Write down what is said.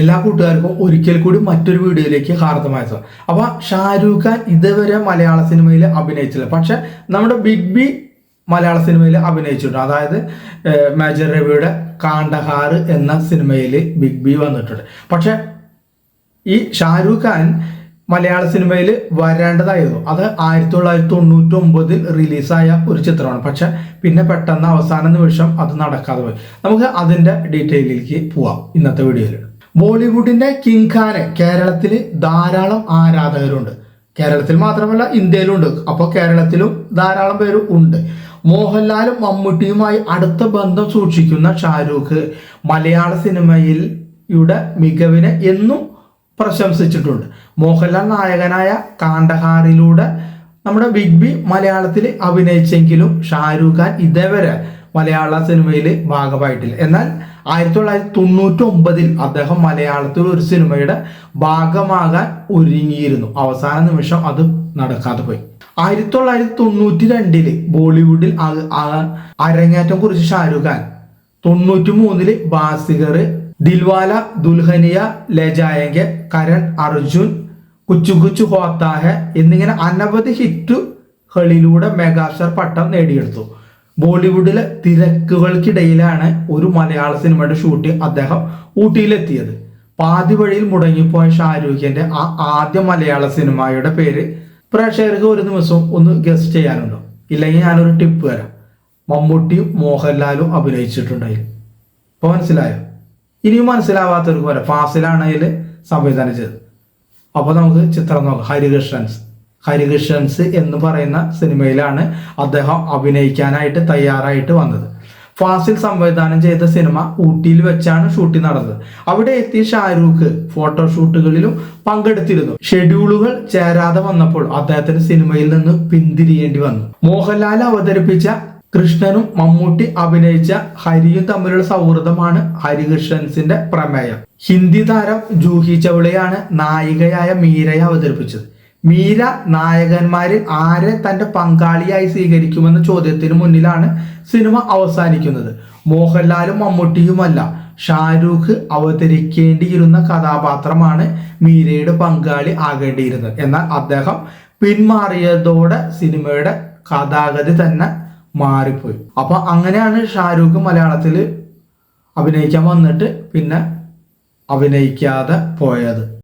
എല്ലാ കൂട്ടുകാർക്കും ഒരിക്കൽ കൂടി മറ്റൊരു വീഡിയോയിലേക്ക് ഹാർദമായ സ്വാഗതം അപ്പൊ ഷാരൂഖ് ഖാൻ ഇതുവരെ മലയാള സിനിമയിൽ അഭിനയിച്ചില്ല. പക്ഷെ നമ്മുടെ ബിഗ് ബി മലയാള സിനിമയിൽ അഭിനയിച്ചിട്ടുണ്ട്. അതായത് മേജർ രവിയുടെ കാണ്ടഹാർ എന്ന സിനിമയിൽ ബിഗ് ബി വന്നിട്ടുണ്ട്. പക്ഷെ ഈ ഷാരൂഖ് ഖാൻ മലയാള സിനിമയിൽ വരേണ്ടതായിരുന്നു. അത് ആയിരത്തി തൊള്ളായിരത്തി തൊണ്ണൂറ്റി ഒമ്പതിൽ റിലീസായ ഒരു ചിത്രമാണ്. പക്ഷെ പിന്നെ പെട്ടെന്ന് അവസാന നിമിഷം അത് നടക്കാതെ പോയി. നമുക്ക് അതിന്റെ ഡീറ്റെയിലേക്ക് പോവാം ഇന്നത്തെ വീഡിയോയിൽ. ബോളിവുഡിന്റെ കിങ് ഖാന് കേരളത്തിൽ ധാരാളം ആരാധകരുണ്ട്. കേരളത്തിൽ മാത്രമല്ല ഇന്ത്യയിലുണ്ട്. അപ്പോൾ കേരളത്തിലും ധാരാളം പേര് ഉണ്ട്. മോഹൻലാലും മമ്മൂട്ടിയുമായി അടുത്ത ബന്ധം സൂക്ഷിക്കുന്ന ഷാരൂഖ് മലയാള സിനിമയിൽ യുടെ മികവിനെ എന്നും പ്രശംസിച്ചിട്ടുണ്ട്. മോഹൻലാൽ നായകനായ കാണ്ടഹാറിലൂടെ നമ്മുടെ ബിഗ് ബി മലയാളത്തിൽ അഭിനയിച്ചെങ്കിലും ഷാരൂഖ് ഖാൻ ഇതേവരെ മലയാള സിനിമയിൽ ഭാഗമായിട്ടില്ല. എന്നാൽ ആയിരത്തി തൊള്ളായിരത്തി തൊണ്ണൂറ്റി ഒമ്പതിൽ അദ്ദേഹം മലയാളത്തിൽ ഒരു സിനിമയുടെ ഭാഗമാകാൻ ഒരുങ്ങിയിരുന്നു. അവസാന നിമിഷം അത് നടക്കാതെ പോയി. ആയിരത്തി തൊള്ളായിരത്തി തൊണ്ണൂറ്റി രണ്ടിൽ ബോളിവുഡിൽ അരങ്ങേറ്റം കുറിച്ച് ഷാരൂഖ് ഖാൻ തൊണ്ണൂറ്റി മൂന്നിൽ ബാസിഗർ ദിൽവാല ദുൽഹനിയ ലജായങ്ക ജായേങ്കെ കരൺ അർജുൻ കുച്ചു കുച്ചു ഹോത്താഹ എന്നിങ്ങനെ അനവധി ഹിറ്റുകളിലൂടെ മെഗാസ്റ്റർ പട്ടം നേടിയെടുത്തു. ബോളിവുഡിലെ തിരക്കുകൾക്കിടയിലാണ് ഒരു മലയാള സിനിമയുടെ ഷൂട്ടിംഗ് അദ്ദേഹം ഊട്ടിയിലെത്തിയത്. പാതി വഴിയിൽ മുടങ്ങിപ്പോയ ഷാരൂഖിന്റെ ആ ആദ്യ മലയാള സിനിമയുടെ പേര് പ്രേക്ഷകർക്ക് ഒരു ദിവസം ഒന്ന് ഗസ്റ്റ് ചെയ്യാനുണ്ടോ? ഇല്ലെങ്കിൽ ഞാനൊരു ടിപ്പ് തരാം. മമ്മൂട്ടിയും മോഹൻലാലും അഭിനയിച്ചിട്ടുണ്ടായി ഇപ്പൊ മനസ്സിലായോ? ഇനിയും മനസ്സിലാവാത്തവർക്ക് വരാം ഫാസിലാണെങ്കിൽ സംവിധാനം ചെയ്തത്. അപ്പൊ നമുക്ക് ചിത്രം നോക്കാം. ഹരികൃഷ്ണൻസ്. ഹരികൃഷ്ണൻസ് എന്ന് പറയുന്ന സിനിമയിലാണ് അദ്ദേഹം അഭിനയിക്കാനായിട്ട് തയ്യാറായിട്ട് വന്നത്. ഫാസിൽ സംവിധാനം ചെയ്ത സിനിമ ഊട്ടിയിൽ വെച്ചാണ് ഷൂട്ടിംഗ് നടന്നത്. അവിടെ എത്തിയ ഷാരൂഖ് ഫോട്ടോഷൂട്ടുകളിലും പങ്കെടുത്തിരുന്നു. ഷെഡ്യൂളുകൾ ചേരാതെ വന്നപ്പോൾ അദ്ദേഹത്തിന് സിനിമയിൽ നിന്ന് പിന്തിരിയേണ്ടി വന്നു. മോഹൻലാൽ അവതരിപ്പിച്ച കൃഷ്ണനും മമ്മൂട്ടി അഭിനയിച്ച ഹരിയും തമ്മിലുള്ള സൗഹൃദമാണ് ഹരികൃഷ്ണൻസിന്റെ പ്രമേയം. ഹിന്ദി താരം ജൂഹി ചൗളയാണ് നായികയായ മീരയെ അവതരിപ്പിച്ചത്. മീര നായകന്മാരിൽ ആരെ തന്റെ പങ്കാളിയായി സ്വീകരിക്കുമെന്ന ചോദ്യത്തിന് മുന്നിലാണ് സിനിമ അവസാനിക്കുന്നത്. മോഹൻലാലും മമ്മൂട്ടിയുമല്ല. ഷാരൂഖ് അവതരിക്കേണ്ടിയിരുന്ന കഥാപാത്രമാണ് മീരയുടെ പങ്കാളി ആകേണ്ടിയിരുന്നത്. എന്നാൽ അദ്ദേഹം പിന്മാറിയതോടെ സിനിമയുടെ കഥാഗതി തന്നെ മാറിപ്പോയി. അപ്പൊ അങ്ങനെയാണ് ഷാരൂഖ് മലയാളത്തിൽ അഭിനയിക്കാൻ വന്നിട്ട് പിന്നെ അഭിനയിക്കാതെ പോയത്.